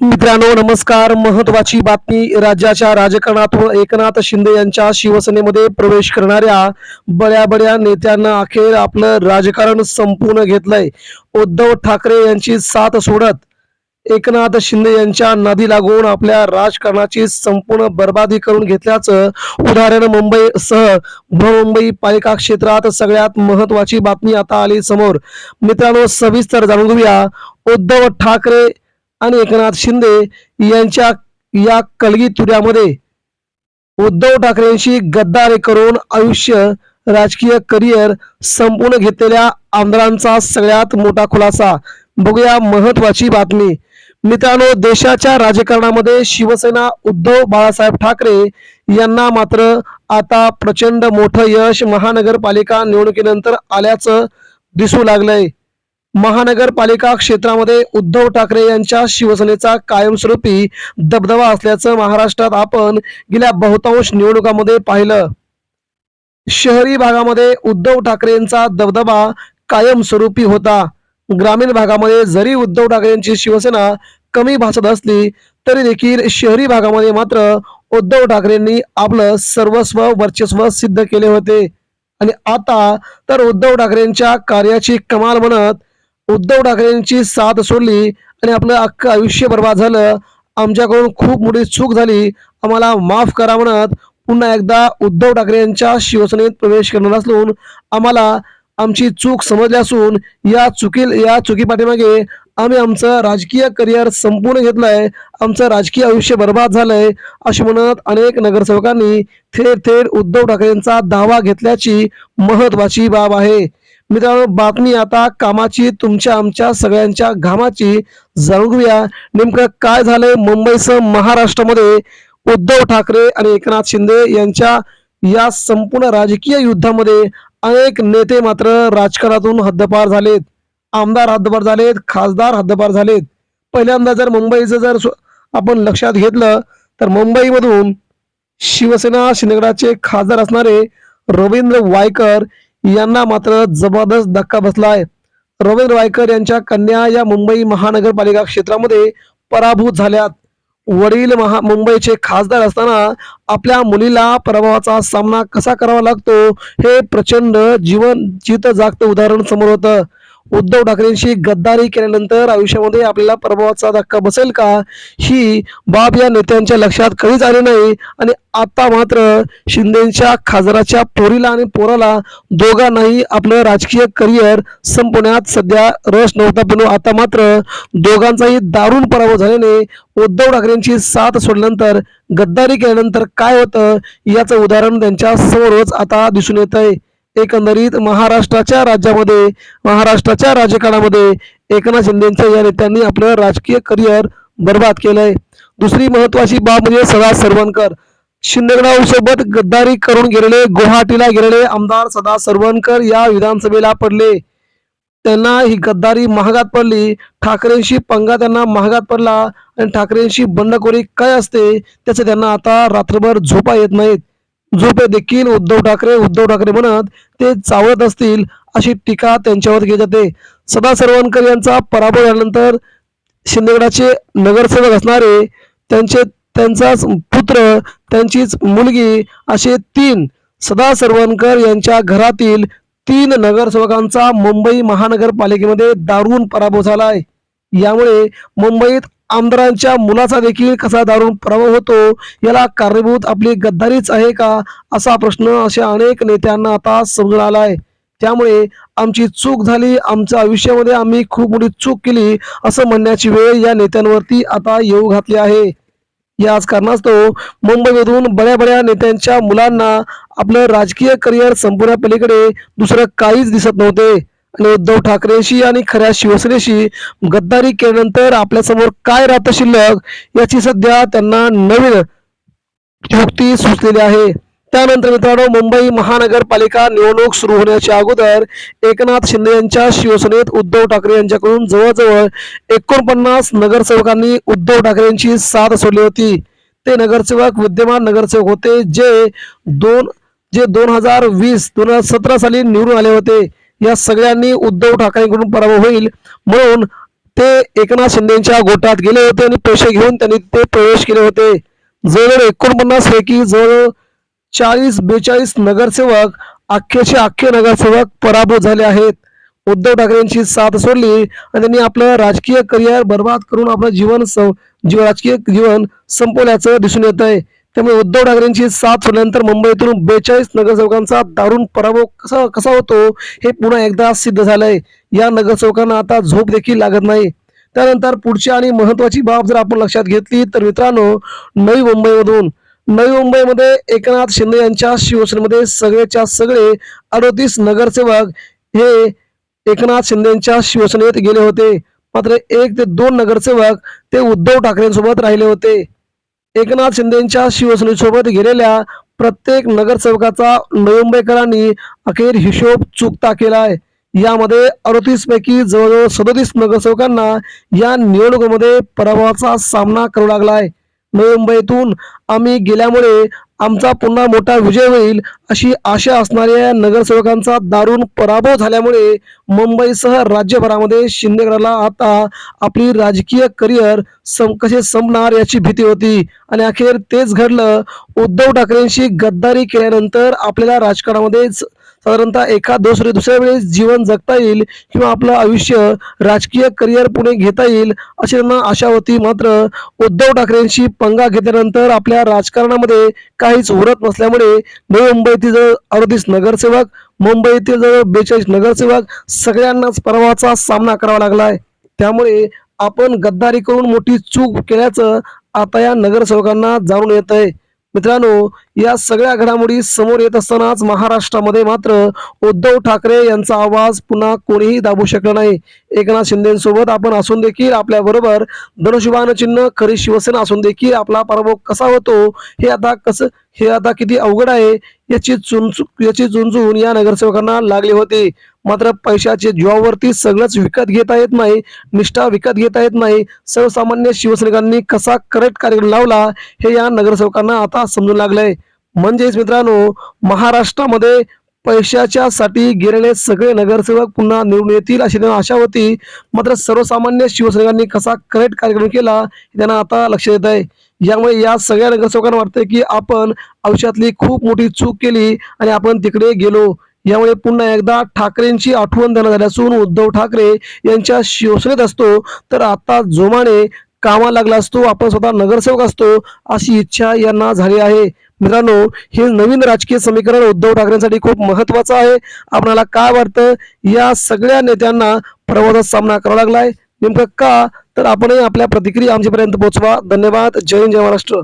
मित्रांनो नमस्कार. महत्वाची बातमी राज्याच्या राजकारणातून एकनाथ शिंदे यांच्या शिवसेनेमध्ये प्रवेश करणाऱ्या बड्या बड्या नेत्यांना अखेर आपलं राजकारण संपूर्ण घेतलंय. उद्धव ठाकरे यांची साथ सोडत एकनाथ शिंदे यांच्या नदी लागून आपल्या राजकारणाची संपूर्ण बर्बादी करून घेतल्याचं उदाहरण मुंबई सह बृहमुंबई पालिका क्षेत्रात सगळ्यात महत्वाची बातमी आता आली समोर. मित्रांनो सविस्तर जाणून घेऊया. उद्धव ठाकरे आणि एकनाथ शिंदे यांच्या या कलगी तुऱ्यामध्ये उद्धव ठाकरेंशी गद्दारे करून आयुष्य राजकीय करिअर संपूर्ण घेतलेल्या आमदारांचा सगळ्यात मोठा खुलासा. बघूया महत्वाची बातमी. मित्रांनो देशाच्या राजकारणामध्ये शिवसेना उद्धव बाळासाहेब ठाकरे यांना मात्र आता प्रचंड मोठं यश महानगरपालिका निवडणुकीनंतर आल्याचं दिसू लागलंय. महानगरपालिका क्षेत्रामध्ये उद्धव ठाकरे यांच्या शिवसेनेचा कायमस्वरूपी दबदबा असल्याचं महाराष्ट्रात आपण गेल्या बहुतांश निवडणुकामध्ये पाहिलं. शहरी भागामध्ये उद्धव ठाकरेंचा दबदबा कायमस्वरूपी होता. ग्रामीण भागामध्ये जरी उद्धव ठाकरेंची शिवसेना कमी भासत असली तरी देखील शहरी भागामध्ये मात्र उद्धव ठाकरेंनी आपलं सर्वस्व वर्चस्व सिद्ध केले होते. आणि आता तर उद्धव ठाकरेंच्या कार्याची कमाल म्हणत उद्धव ठाकरेंची साथ सोडली आणि आपलं अख्खं आयुष्य बर्बाद झालं. आमच्याकडून खूप मोठी चूक झाली. आम्हाला माफ करा म्हणत पुन्हा एकदा उद्धव ठाकरे यांच्या शिवसेनेत प्रवेश करणार असून आम्हाला आमची चूक समजली असून या चुकी या चुकी पाठीमागे आम्ही आमचं राजकीय करिअर संपूर्ण घेतलंय. आमचं राजकीय आयुष्य बर्बाद झालंय असे म्हणत अनेक नगरसेवकांनी थेट थेट उद्धव ठाकरेंचा दावा घेतल्याची महत्वाची बाब आहे. मित्रांनो बातमी आता कामाची तुमच्या आमच्या सगळ्यांच्या घामाची जाणून घेऊया. नेमकं काय झालंय मुंबईसह महाराष्ट्रामध्ये? उद्धव ठाकरे आणि एकनाथ शिंदे यांच्या या संपूर्ण राजकीय युद्धामध्ये अनेक नेते मात्र राजकारणातून हद्दपार झालेत. आमदार हद्दपार झालेत खासदार हद्दपार झालेत. पहिल्यांदा जर मुंबईचं जर आपण लक्षात घेतलं तर मुंबईमधून शिवसेना शिंदेगडाचे खासदार असणारे रवींद्र वायकर यांना मात्र जबरदस्त धक्का बसला आहे रवींद्र वायकर यांच्या कन्या या मुंबई महानगरपालिका क्षेत्रामध्ये पराभूत झाल्यात. वडील महा मुंबईचे खासदार असताना आपल्या मुलीला पराभवाचा सामना कसा करावा लागतो हे प्रचंड जीवन जित जागतं उदाहरण समोर होतं. उद्धव ठाकरेंशी गद्दारी केल्यानंतर आयुष्यामध्ये आपल्याला प्रभावाचा धक्का बसेल का? ही बाब या नेत्यांच्या लक्षात कधीच आली नाही. आणि आता मात्र शिंदेच्या खासदाराच्या पोरीला आणि पोराला दोघांनाही आपलं राजकीय करिअर संपवण्यात सध्या रस नव्हता. पण आता मात्र दोघांचाही दारुण पराभव झाल्याने उद्धव ठाकरेंची साथ सोडल्यानंतर गद्दारी केल्यानंतर काय होतं याचं उदाहरण त्यांच्या समोरच आता दिसून येत आहे एकंदरीत महाराष्ट्राच्या राज्यामध्ये महाराष्ट्राच्या राजकारणामध्ये एकनाथ शिंदेच्या या नेत्यांनी आपलं राजकीय करिअर बर्बाद केलंय. दुसरी महत्वाची बाब म्हणजे सदा सरवणकर. शिंदेगडासोबत गद्दारी करून गेलेले गुवाहाटीला गेलेले आमदार सदा सरवणकर या विधानसभेला पडले. त्यांना ही गद्दारी महागात पडली. ठाकरेंशी पंगा त्यांना महागात पडला. आणि ठाकरेंशी बंडखोरी काय असते त्याचं त्यांना आता रात्रभर झोपा येत नाहीत. झोपे देखील उद्धव ठाकरे उद्धव ठाकरे म्हणत ते चावत असतील अशी टीका त्यांच्यावर केली जाते. सदा सरवणकर यांचा पराभव झाल्यानंतर शिंदेगडाचे नगरसेवक असणारे त्यांचे त्यांचाच पुत्र त्यांचीच मुलगी असे तीन सदा सरवणकर यांच्या घरातील तीन नगरसेवकांचा मुंबई महानगरपालिकेमध्ये दारुण पराभव झालाय. यामुळे मुंबईत आमदारांच्या मुलाचा देखील कसा दारुण प्रभाव होतो याला कारणीभूत आपली गद्दारीच आहे का असा प्रश्न अशा अनेक नेत्यांना आता समजून आलाय. त्यामुळे आमची चूक झाली आमच्या आयुष्यामध्ये आम्ही खूप मोठी चूक केली असं म्हणण्याची वेळ या नेत्यांवरती आता येऊ घातली आहे. याच कारणास्तव मुंबईमधून बड्या बड्या नेत्यांच्या मुलांना आपलं राजकीय करिअर संपवण्यापलीकडे दुसरं काहीच दिसत नव्हते. आणि उद्धव ठाकरेशी आणि खऱ्या शिवसेनेशी गद्दारी केल्यानंतर आपल्यासमोर काय राहतं शिल्लक याची सध्या त्यांना नवीन युक्ती सुचलेली आहे. त्यानंतर मित्रांनो मुंबई महानगरपालिका निवडणूक सुरू होण्याच्या अगोदर एकनाथ शिंदे यांच्या शिवसेनेत उद्धव ठाकरे यांच्याकडून जवळजवळ एकोणपन्नास नगरसेवकांनी उद्धव ठाकरेंची साथ सोडली होती. ते नगरसेवक विद्यमान नगरसेवक होते जे दोन जे दोन हजार वीस दोन हजार सतरा साली निवडून आले होते. या सगळ्यांनी उद्धव ठाकरेंकडून पराभव होईल. म्हणून ते एकनाथ शिंदेच्या गोटात गेले होते आणि पैसे घेऊन त्यांनी ते प्रवेश केले होते. जवळ एकोणपन्नास पैकी जवळ चाळीस बेचाळीस नगरसेवक अख्खेचे अख्खे नगरसेवक पराभूत झाले आहेत. उद्धव ठाकरेंची साथ सोडली आणि त्यांनी आपलं राजकीय करिअर बर्बाद करून आपलं जीवन जीव राजकीय जीवन संपवल्याचं दिसून येत आहे त्यामुळे उद्धव ठाकरेंची साथ सोडल्यानंतर मुंबईतून बेचाळीस नगरसेवकांचा दारुण पराभव कसा कसा होतो हे पुन्हा एकदा सिद्ध झालंय. या नगरसेवकांना आता झोप देखील लागत नाही. त्यानंतर पुढची आणि महत्वाची बाब जर आपण लक्षात घेतली तर मित्रांनो नवी मुंबईमधून नवी मुंबईमध्ये एकनाथ शिंदे यांच्या शिवसेनेमध्ये सगळेच्या सगळे अडोतीस नगरसेवक हे एकनाथ शिंदे यांच्या शिवसेनेत गेले होते. मात्र एक ते दोन नगरसेवक ते उद्धव ठाकरेंसोबत राहिले होते. एकनाथ शिंदेच्या शिवसेनेसोबत गेलेल्या प्रत्येक नगरसेवकाचा नवी अखेर हिशोब चुकता केलाय. यामध्ये अडतीस पैकी जवळजवळ सदोतीस नगरसेवकांना या निवडणुकीमध्ये पराभवाचा सामना करू लागलाय. नवी मुंबईतून आम्ही गेल्यामुळे आमचा पुन्हा मोठा विजय होईल अशी आशा असणाऱ्या या नगरसेवकांचा दारुण पराभव झाल्यामुळे मुंबईसह राज्यभरामध्ये शिंदेगडाला आता आपली राजकीय करिअर सम कसे संपणार याची भीती होती. आणि अखेर तेच घडलं. उद्धव ठाकरेंशी गद्दारी केल्यानंतर आपल्याला राजकारणामध्येच साधारणतः एका दुसरे दुसऱ्या वेळेस जीवन जगता येईल किंवा आपलं आयुष्य राजकीय करिअर पुणे घेता येईल अशी त्यांना आशा होती. मात्र उद्धव ठाकरेंशी पंगा घेतल्यानंतर आपल्या राजकारणामध्ये काहीच उरत नसल्यामुळे नवी मुंबईतील जवळ अडतीस नगरसेवक मुंबईतील जवळ बेचाळीस नगरसेवक सगळ्यांनाच पराभवाचा सामना करावा लागलाय. त्यामुळे आपण गद्दारी करून मोठी चूक केल्याचं आता या नगरसेवकांना जाणून येत आहे मित्रांनो या सगळ्या घडामोडी समोर येत असतानाच महाराष्ट्रामध्ये मात्र उद्धव ठाकरे यांचा आवाज पुन्हा कोणीही दाबू शकला नाही. एकनाथ शिंदेसोबत आपण असून देखील आपल्या बरोबर धनुष्यबाण चिन्ह खरी शिवसेना असून देखील आपला पराभव कसा होतो हे आता कसं हे आता किती अवघड आहे याची चुंचू याची चुंचून या नगरसेवकांना लागले होते. मात्र पैशाचे जीवावरती सगळंच विकत घेता येत नाही निष्ठा विकत घेता येत नाही. सर्वसामान्य शिवसैनिकांनी कसा करेक्ट कार्यक्रम लावला हे या नगरसेवकांना आता समजून लागलंय. म्हणजेच मित्रांनो महाराष्ट्रामध्ये पैशाच्या साठी गेलेले सगळे नगरसेवक पुन्हा निवडून येतील अशी त्यांना आशा होती. मात्र सर्वसामान्य शिवसैनिकांनी कसा करेक्ट कार्यक्रम केला हे त्यांना आता लक्ष येत आहे यामुळे या सगळ्या नगरसेवकांना वाटतंय की आपण आयुष्यातली खूप मोठी चूक केली आणि आपण तिकडे गेलो. यामुळे पुन्हा एकदा ठाकरेंची आठवण देण्यात झाली असून उद्धव ठाकरे यांच्या शिवसेनेत असतो तर आता जोमाने कामा लागला असतो आपण स्वतः नगरसेवक असतो अशी इच्छा यांना झाली आहे. मित्रांनो हे नवीन राजकीय समीकरण उद्धव ठाकरेंसाठी खूप महत्वाचं आहे. आपणाला काय वाटतं? या सगळ्या नेत्यांना प्रवासात सामना करावा लागलाय. नेमकं का तर आपणही आपल्या प्रतिक्रिया आमच्यापर्यंत पोहोचवा. धन्यवाद. जय हिंद जय महाराष्ट्र.